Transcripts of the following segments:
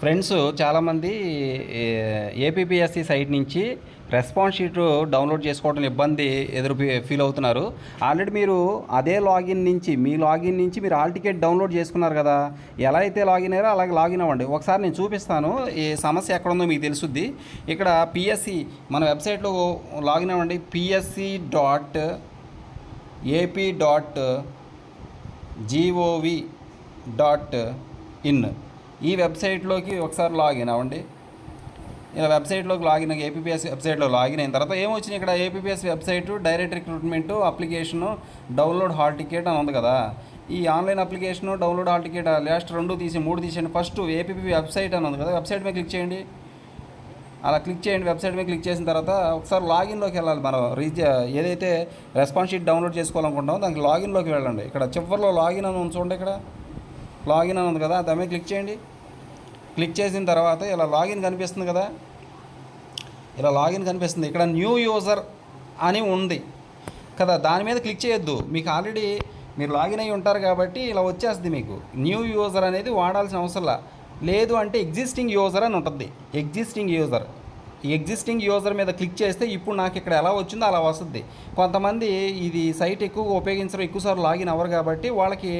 Friends చాలామంది APPSC site నుంచి response sheet download చేసుకోవడం ఇబ్బంది ఎదురు ఫీల్ అవుతున్నారు. ఆల్రెడీ మీరు అదే లాగిన్ నుంచి మీ లాగిన్ నుంచి మీరు ఆల్ టికెట్ డౌన్లోడ్ చేసుకున్నారు కదా. ఎలా అయితే లాగిన్ అయ్యారో అలాగే లాగిన్ అవ్వండి. ఒకసారి నేను చూపిస్తాను. ఈ సమస్య ఎక్కడ ఉందో మీకు తెలుసుద్ది. ఇక్కడ పిఎస్సి మన వెబ్సైట్లో లాగిన్ అవ్వండి. PSC dot AP dot GOV dot in ఈ వెబ్సైట్లోకి ఒకసారి లాగిన్ అవ్వండి. ఇలా వెబ్సైట్లోకి లాగిన్ ఏపీఎస్ వెబ్సైట్లో లాగిన్ అయిన తర్వాత ఏమొచ్చినాయి ఇక్కడ? APS website direct recruitment application download hall ticket అని ఉంది కదా. ఈ online application download hall ticket last రెండు తీసి మూడు తీసేయండి. ఫస్ట్ ఏపీపీ వెబ్సైట్ అని ఉంది కదా వెబ్సైట్ మీద క్లిక్ చేయండి. అలా క్లిక్ చేయండి వెబ్సైట్ మీద క్లిక్ చేసిన తర్వాత ఒకసారి లాగిన్లోకి వెళ్ళాలి మనం. రీచ్ ఏదైతే రెస్పాన్స్ షీట్ డౌన్లోడ్ చేసుకోవాలనుకుంటామో దానికి లాగిన్లోకి వెళ్ళండి. ఇక్కడ చివరిలో లాగిన్ అని ఉంది చూడండి ఇక్కడ. లాగిన్ అని ఉంది కదా దాని మీద క్లిక్ చేయండి. క్లిక్ చేసిన తర్వాత ఇలా లాగిన్ కనిపిస్తుంది కదా. ఇలా లాగిన్ కనిపిస్తుంది. ఇక్కడ న్యూ యూజర్ అని ఉంది కదా దాని మీద క్లిక్ చేయొద్దు. మీకు ఆల్రెడీ మీరు లాగిన్ అయి ఉంటారు కాబట్టి ఇలా వచ్చేస్తుంది మీకు. న్యూ యూజర్ అనేది వాడాల్సిన అవసరంలా లేదు అంటే ఎగ్జిస్టింగ్ యూజర్ అని ఉంటుంది. ఎగ్జిస్టింగ్ యూజర్ ఎగ్జిస్టింగ్ యూజర్ మీద క్లిక్ చేస్తే ఇప్పుడు నాకు ఇక్కడ ఎలా వచ్చిందో అలా వస్తుంది. కొంతమంది ఇది సైట్ ఎక్కువగా ఉపయోగించరు ఎక్కువసార్లు లాగిన్ అవ్వరు కాబట్టి వాళ్ళకి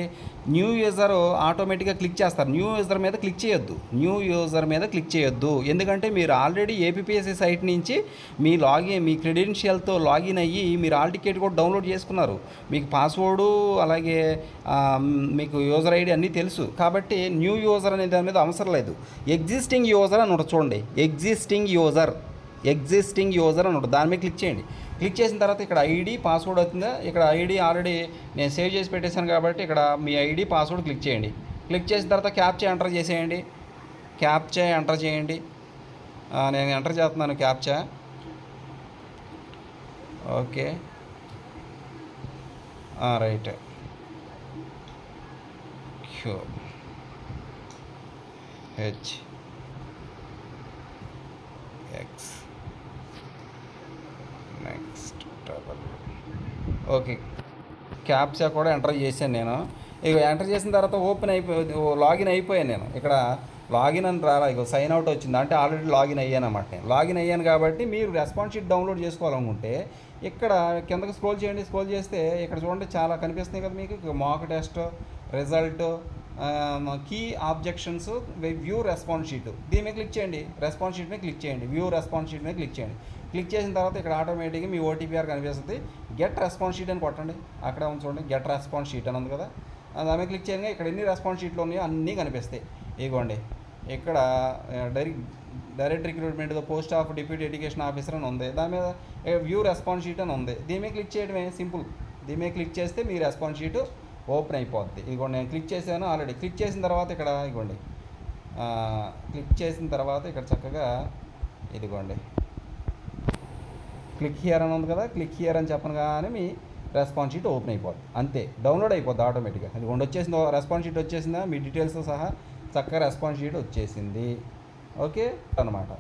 న్యూ యూజర్ ఆటోమేటిక్గా క్లిక్ చేస్తారు. న్యూ యూజర్ మీద క్లిక్ చేయొద్దు. న్యూ యూజర్ మీద క్లిక్ చేయొద్దు. ఎందుకంటే మీరు ఆల్రెడీ ఏపీఎస్సి సైట్ నుంచి మీ లాగిన్ మీ క్రెడెన్షియల్తో లాగిన్ అయ్యి మీరు ఆల్ టికెట్ కూడా డౌన్లోడ్ చేసుకున్నారు. మీకు పాస్వర్డు అలాగే మీకు యూజర్ ఐడి అన్నీ తెలుసు. కాబట్టి న్యూ యూజర్ అనే దాని మీద అవసరం లేదు. ఎగ్జిస్టింగ్ యూజర్ అని ఒకటి చూడండి. ఎగ్జిస్టింగ్ యూజర్ ఎగ్జిస్టింగ్ యూజర్ అని ఉంటుంది. దాని మీద క్లిక్ చేయండి. క్లిక్ చేసిన తర్వాత ఇక్కడ ఐడి పాస్వర్డ్ అవుతుందా? ఇక్కడ ఐడి ఆల్రెడీ నేను సేవ్ చేసి పెట్టేశాను కాబట్టి ఇక్కడ మీ ఐడి పాస్వర్డ్ క్లిక్ చేయండి. క్లిక్ చేసిన తర్వాత క్యాప్చా ఎంటర్ చేసేయండి. క్యాప్చా ఎంటర్ చేయండి. నేను ఎంటర్ చేస్తున్నాను captcha okay. Right. Q H okay. Captcha కూడా ఎంటర్ చేశాను నేను. ఇక ఎంటర్ చేసిన తర్వాత ఓపెన్ అయిపోయి లాగిన్ అయిపోయాను నేను. ఇక్కడ లాగిన్ అని రాలా ఇక సైన్ అవుట్ వచ్చింది. అంటే ఆల్రెడీ లాగిన్ అయ్యాను అన్నమాట నేను. లాగిన్ అయ్యాను కాబట్టి మీరు రెస్పాన్స్ షీట్ డౌన్లోడ్ చేసుకోవాలనుకుంటే ఇక్కడ కిందకి స్క్రోల్ చేయండి. స్క్రోల్ చేస్తే ఇక్కడ చూడండి చాలా కనిపిస్తున్నాయి కదా మీకు. Mock test result key objections view response sheet దీని మీద క్లిక్ చేయండి. రెస్పాన్స్ షీట్ మీద క్లిక్ చేయండి. వ్యూ రెస్పాన్స్ షీట్ మీద క్లిక్ చేయండి. క్లిక్ చేసిన తర్వాత ఇక్కడ ఆటోమేటిక్గా మీ ఓటీపీఆర్ కనిపిస్తుంది. గెట్ రెస్పాన్స్ షీట్ అని కొట్టండి. అక్కడ ఉంది చూడండి. గెట్ రెస్పాన్స్ షీట్ అని ఉంది కదా. దాని మీద క్లిక్ చేయగా ఇక్కడ ఎన్ని రెస్పాన్స్ షీట్లు ఉన్నాయో అన్నీ కనిపిస్తాయి. ఇదిగోండి ఇక్కడ direct direct recruitment post of deputy education officer అని ఉంది. దాని మీద వ్యూ రెస్పాన్స్ షీట్ అని ఉంది. దీని మీద క్లిక్ చేయడమే సింపుల్. దీని మీద క్లిక్ చేస్తే మీ రెస్పాన్స్ షీట్ ఓపెన్ అయిపోద్ది. ఇదిగోండి నేను క్లిక్ చేశాను ఆల్రెడీ. క్లిక్ చేసిన తర్వాత ఇక్కడ ఇదిగోండి క్లిక్ చేసిన తర్వాత ఇక్కడ చక్కగా ఇదిగోండి. క్లిక్ హియర్ అని ఉంది కదా క్లిక్ హియర్ అని చెప్పను కానీ మీ రెస్పాన్స్ షీట్ ఓపెన్ అయిపోద్ది. అంతే డౌన్లోడ్ అయిపోద్ది ఆటోమేటిక్గా. అది వచ్చేసిందో రెస్పాన్స్ షీట్ వచ్చేసిందా మీ డీటెయిల్స్తో సహా చక్కగా రెస్పాన్స్ షీట్ వచ్చేసింది. ఓకే? అనమాట